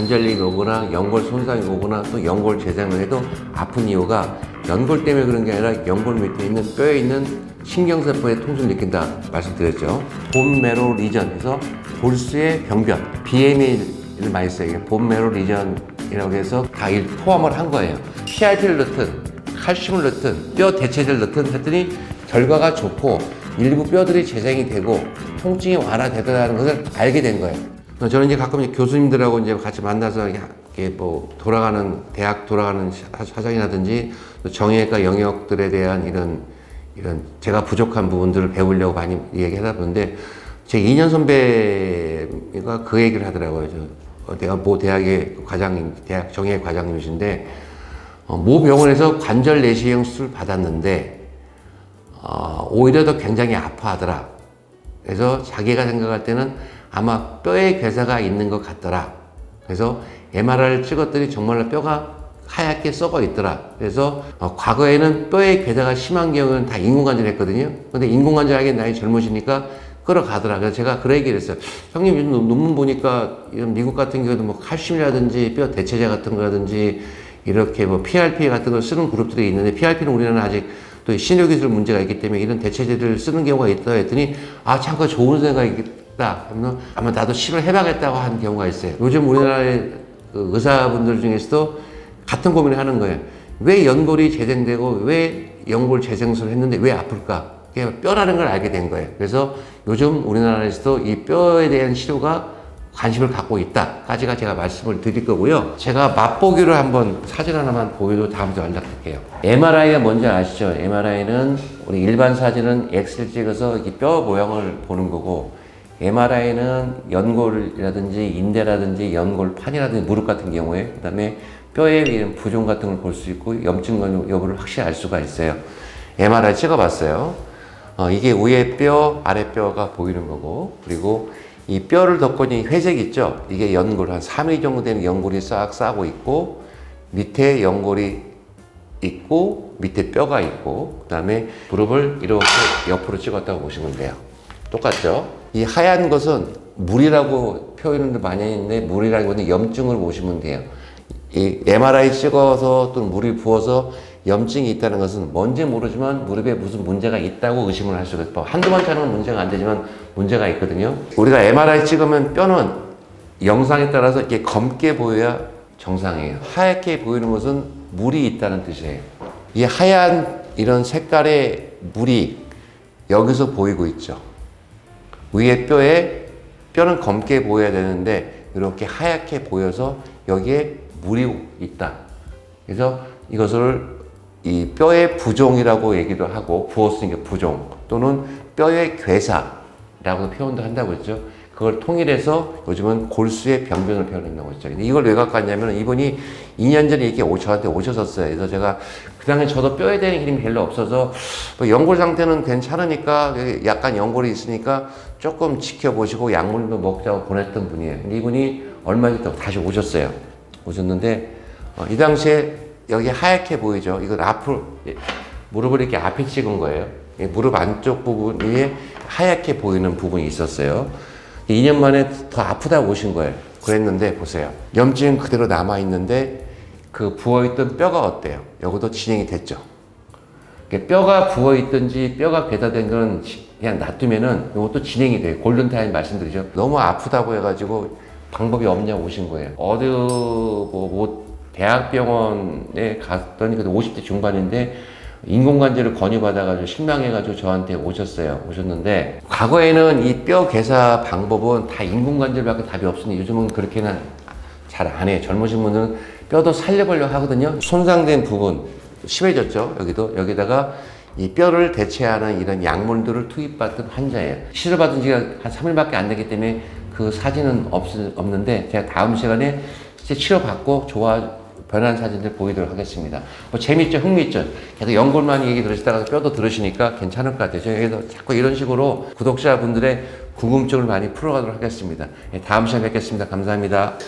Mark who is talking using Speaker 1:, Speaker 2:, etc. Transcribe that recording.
Speaker 1: 관절염이 오거나 연골 손상이 오거나 또 연골 재생을 해도 아픈 이유가 연골 때문에 그런 게 아니라 연골 밑에 있는 뼈에 있는 신경세포의 통증을 느낀다 말씀드렸죠. 본메로 리전에서 골수의 병변, BMA를 많이 써요. 이게 본메로 리전이라고 해서 다이 포함을 한 거예요. PRP를 넣든 칼슘을 넣든 뼈 대체제를 넣든 했더니 결과가 좋고 일부 뼈들이 재생이 되고 통증이 완화되더라는 것을 알게 된 거예요. 저는 이제 가끔 이제 교수님들하고 이제 같이 만나서 이렇게 뭐 돌아가는 대학 돌아가는 사- 사정이라든지 또 정형외과 영역들에 대한 이런 이런 제가 부족한 부분들을 배우려고 많이 얘기하다 보는데 제 2년 선배가 그 얘기를 하더라고요. 저 어, 내가 모 대학의 과장 대학 정형외 과장님이신데 어, 모 병원에서 관절 내시경 수술 받았는데 어, 오히려 더 굉장히 아파하더라. 그래서 자기가 생각할 때는 아마 뼈에 괴사가 있는 것 같더라. 그래서 MRI를 찍었더니 정말로 뼈가 하얗게 썩어 있더라. 그래서 어, 과거에는 뼈에 괴사가 심한 경우는 다 인공관절 했거든요. 근데 인공관절 하기엔 나이 젊으시니까 끌어가더라. 그래서 제가 그런 얘기를 했어요. 형님 요즘 논- 논문 보니까 이런 미국 같은 경우도 뭐 칼슘이라든지 뼈 대체제 같은 거라든지 이렇게 뭐 PRP 같은 걸 쓰는 그룹들이 있는데 PRP는 우리나라는 아직 또 신효기술 문제가 있기 때문에 이런 대체제들을 쓰는 경우가 있다 했더니 아 참그 좋은 생각이 겠다 그러면 아마 나도 시도를 해봐야겠다고 한 경우가 있어요 요즘 우리나라의 그 의사분들 중에서도 같은 고민을 하는 거예요 왜 연골이 재생되고 왜 연골 재생술을 했는데 왜 아플까 뼈라는 걸 알게 된 거예요 그래서 요즘 우리나라에서도 이 뼈에 대한 치료가 관심을 갖고 있다까지가 제가 말씀을 드릴 거고요. 제가 맛보기로 한번 사진 하나만 보여도 다음 주에 연락드릴게요. MRI가 뭔지 아시죠? MRI는 우리 일반 사진은 엑스를 찍어서 이뼈 모양을 보는 거고 MRI는 연골이라든지 인대라든지 연골판이라든지 무릎 같은 경우에 그다음에 뼈에 이런 부종 같은 걸 볼 수 있고 염증 여부를 확실히 알 수가 있어요. MRI 찍어봤어요. 어, 이게 위에 뼈, 아래 뼈가 보이는 거고, 그리고 이 뼈를 덮고 있는 이 회색 있죠? 이게 연골, 한 3mm 정도 되는 연골이 싹 싸고 있고, 밑에 연골이 있고, 밑에 뼈가 있고, 그 다음에 무릎을 이렇게 옆으로 찍었다고 보시면 돼요. 똑같죠? 이 하얀 것은 물이라고 표현을 많이 했는데, 물이라기보다는 염증을 보시면 돼요. 이 MRI 찍어서 또는 물이 부어서 염증이 있다는 것은 뭔지 모르지만 무릎에 무슨 문제가 있다고 의심을 할 수가 있고 한두 번 차는 문제가 안 되지만 문제가 있거든요. 우리가 MRI 찍으면 뼈는 영상에 따라서 이렇게 검게 보여야 정상이에요. 하얗게 보이는 것은 물이 있다는 뜻이에요. 이 하얀 이런 색깔의 물이 여기서 보이고 있죠. 위에 뼈에 뼈는 검게 보여야 되는데 이렇게 하얗게 보여서 여기에 물이 있다. 그래서 이것을 이 뼈의 부종이라고 얘기도 하고 부었으니까 부종 또는 뼈의 괴사라고 표현도 한다고 했죠. 그걸 통일해서 요즘은 골수의 병변을 표현한다고 했죠. 이걸 왜 갖고 왔냐면 이분이 2년 전에 이렇게 오- 저한테 오셨었어요. 그래서 제가 그 당시에 저도 뼈에 대한 힘이 별로 없어서 뭐 연골 상태는 괜찮으니까 약간 연골이 있으니까 조금 지켜보시고 약물도 먹자고 보냈던 분이에요. 근데 이분이 얼마 있다 다시 오셨어요. 오셨는데 어, 이 당시에 여기 하얗게 보이죠. 이건 앞으로 예, 무릎을 이렇게 앞에 찍은 거예요. 이 무릎 안쪽 부분 위에 하얗게 보이는 부분이 있었어요. 2년 만에 더 아프다고 오신 거예요. 그랬는데 보세요. 염증 그대로 남아 있는데 그 부어있던 뼈가 어때요? 여기도 진행이 됐죠. 이게 뼈가 부어 있든지 뼈가 괴사된 건 지- 그냥 놔두면은 이것도 진행이 돼요. 골든타임 말씀드리죠. 너무 아프다고 해가지고 방법이 없냐고 오신 거예요. 어느 뭐, 뭐 대학병원에 갔더니 그때 50대 중반인데 인공관절을 권유받아가지고 실망해가지고 저한테 오셨어요. 오셨는데 과거에는 이뼈 괴사 방법은 다 인공관절밖에 답이 없으니 요즘은 그렇게는 잘 안 해요. 젊으신 분들은 뼈도 살려보려고 하거든요. 손상된 부분 심해졌죠. 여기도 여기다가 이 뼈를 대체하는 이런 약물들을 투입받던 환자예요. 치료받은 지가 한 3일밖에 안 되기 때문에 그 사진은 없, 없는데 제가 다음 시간에 이제 치료받고 좋아 변한 사진들 보이도록 하겠습니다. 뭐 재밌죠? 흥미있죠? 계속 연골만 얘기 들으시다가 뼈도 들으시니까 괜찮을 것 같아요. 저희도 자꾸 이런 식으로 구독자분들의 궁금증을 많이 풀어가도록 하겠습니다. 예, 다음 시간에 뵙겠습니다. 감사합니다.